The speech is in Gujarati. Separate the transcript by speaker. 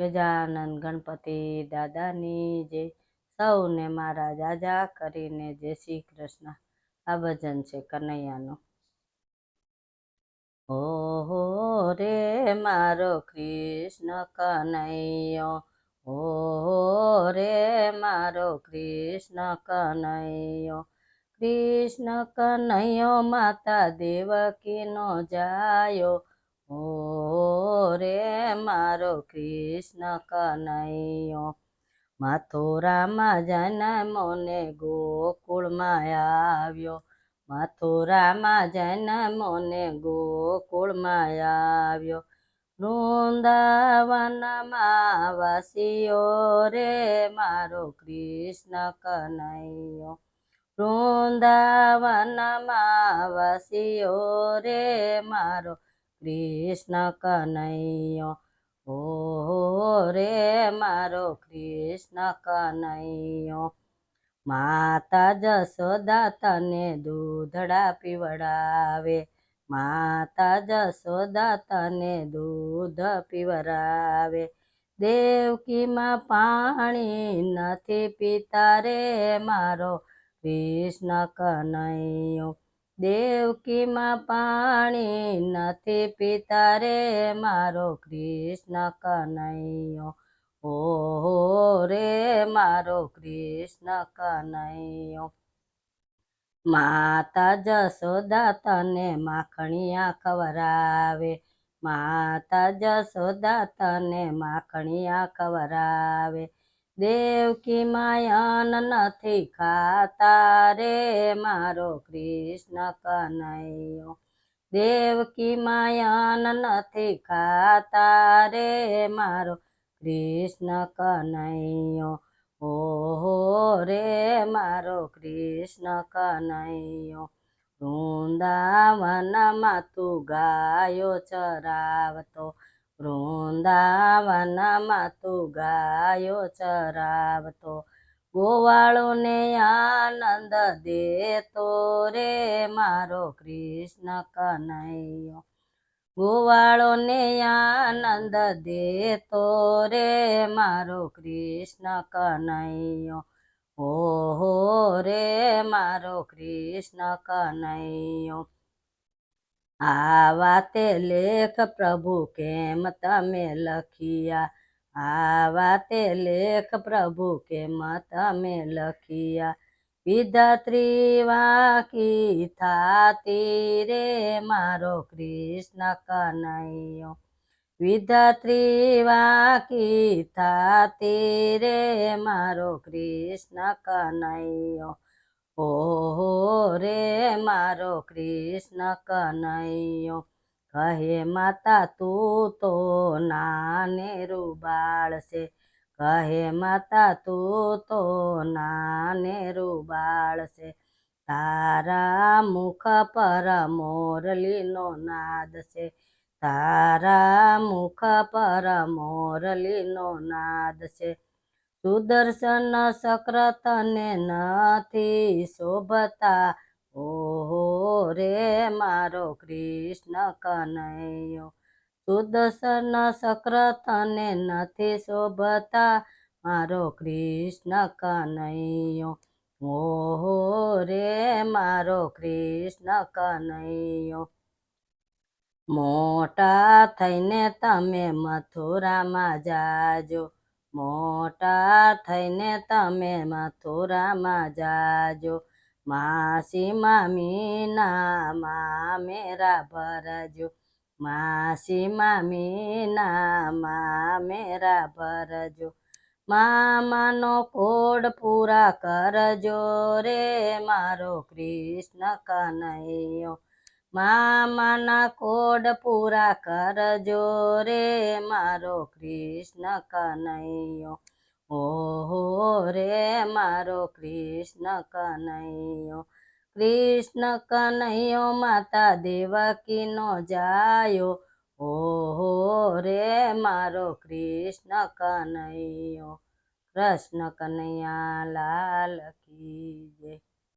Speaker 1: ગજાનંદ ગણપતિ દાદાની જય સૌને મારા જાજા કરીને જય શ્રી કૃષ્ણ. આ ભજન છે કનૈયાનું. ઓહો રે મારો કૃષ્ણ કનૈયો. ઓહો રે મારો કૃષ્ણ કનૈયો. કૃષ્ણ કનૈયો માતા દેવકીનો જાયો. ઓ રે મારો કૃષ્ણ કનૈયો, માથુરામાં જન્મો ને ગોકુળમાં આવ્યો. માથુરામાં જન્મો ને ગોકુળમાં આવ્યો. વૃંદાવનમાં વસ્યો રે મારો કૃષ્ણ કનૈયો, વૃંદાવનમાં વસ્યો રે મારો કૃષ્ણ કનૈયો હો રે મારો કૃષ્ણ કનૈયો. માતા જશોદા તને દૂધડા પીવડાવે માતા જશોદા તને દૂધ પીવરાવે. દેવકીમાં પાણી નથી પીતા રે મારો કૃષ્ણ કનૈયો. દેવકીમાં પાણી નથી પીતા રે, મારો કૃષ્ણ કનૈયો. ઓહો રે, મારો કૃષ્ણ કનૈયો. માતા જશોદા તને માખણિયા ખવરાવે માતા જશોદા તને માખણિયા ખવરાવે દેવકી માયન નથી ખાતા રે મારો કૃષ્ણ કનૈયો. દેવકી માયન નથી ખાતા રે મારો કૃષ્ણ કનૈયો. ઓહો રે મારો કૃષ્ણ કનૈયો. વૃંદાવનમાં તું ગાયો ચરાવતો વૃંદાવનમાં તું ગાયો ચરાવતો, ગોવાળોને આનંદ દેતો રે મારો કૃષ્ણ કનૈયો. ગોવાળોને આનંદ દેતો રે મારો કૃષ્ણ કનૈયો. ઓહો રે મારો કૃષ્ણ કનૈયો. આ વાતે લેખ, પ્રભુ, કેમ તમે લખિયા? આ વાતે લેખ, પ્રભુ, કેમ તમે લખિયા? વિધાત્રી વાકી થાતી રે મારો કૃષ્ણ કનૈયો. વિધાત્રી વાકી થાતી રે મારો કૃષ્ણ કનૈયો. ઓહો રે મારો કૃષ્ણ કનૈયો, કહે માતા તું તો નાને રૂબાળશે કહે માતા તું તો નાને બાળ છે. તારા મુખ પર મોરલીનો નાદ છે. તારા મુખ પર મોરલીનો નાદ છે. સુદર્શન ચક્ર તને નથી શોભતા. ઓહો રે મારો કૃષ્ણ કનૈયો, સુદર્શન ચક્ર તને નથી શોભતા. મારો કૃષ્ણ કનૈયો, ઓહો રે મારો કૃષ્ણ કનૈયો. મોટા થઈને તમે મથુરામાં જાજો મોટા થઈને તમે મથુરામાં જાજો. માસી મામીના મા મેરા ભરજો. માસી મામીના મા મેરા ભરજો. મામાનો કોડ પૂરા કરજો રે મારો કૃષ્ણ કનૈયો. મામાના કોડ પૂરા કરજો રે મારો કૃષ્ણ કનૈયો. ઓહો રે મારો કૃષ્ણ કનૈયો. કૃષ્ણ કનૈયો માતા દેવકીનો જાયો. ઓહો રે મારો કૃષ્ણ કનૈયો. કૃષ્ણ કનૈયા લાલ કી જય.